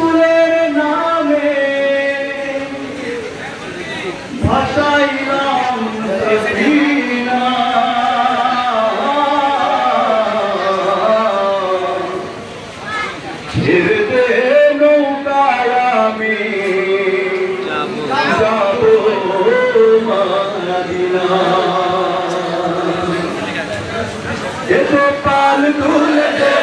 রসুলের নামে। দে নৌকায় আমি যাব মাদিনা। পাল তুলে দে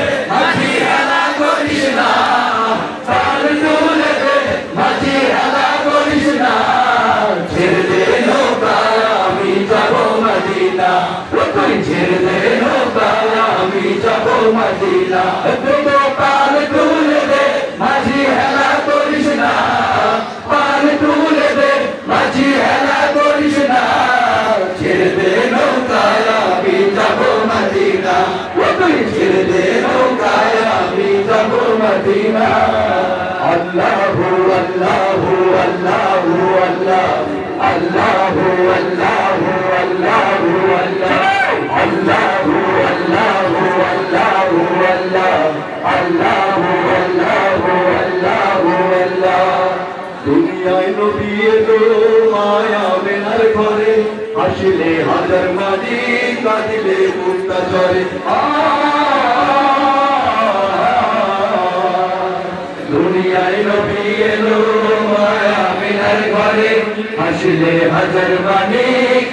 মদিনা তো পাল তুলে দে, মাঝি হেলা করিস না। পাল তুলে দে, মাঝি হেলা করিস না। ছেড়ে দে নৌকায় আমি যাব মদিনা। ও তুই ছেড়ে দে নৌকায় আমি যাব মদিনা। আল্লাহু দুনিয়ায় তো মায়া বেনার ঘরে আসলে হাজার মাঝি কাঁদিলে মুক্তা চরে দুনিয়ায় আসলে হাজার মানি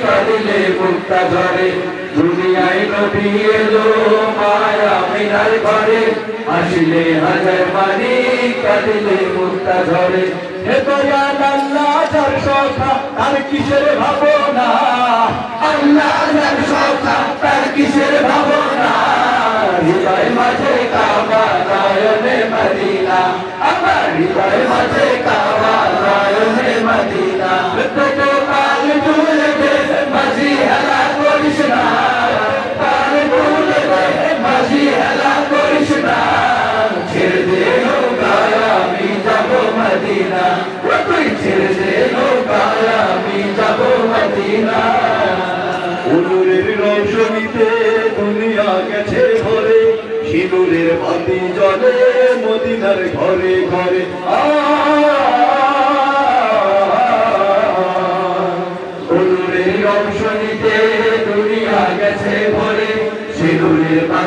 কাঁদিলে মুক্তা ঝরে। দুনিয়ায় নবী এলো মায়া মেনার ঘরে। আসলে হাজার মানি কাঁদিলে মুক্তা ঝরে। হে দয়াল আল্লাহ, যার সখা তার কিসের ভাবনা? আল্লাহ যার সখা তার কিসের ভাবনা? হৃদয় মাঝে কাবা, নয়নে মদিনা। আমার হৃদয় মাঝে কাবা সিঁদুরের বাতি জলে মদিনার ঘরে ঘরে। উনুরের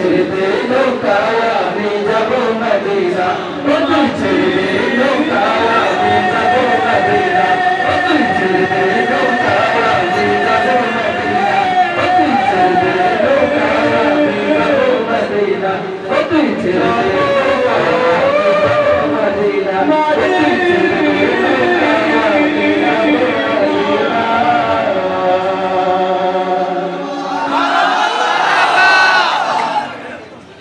ছেড়ে দে নৌকায় আমি যাব মদিনা। ও ছেড়ে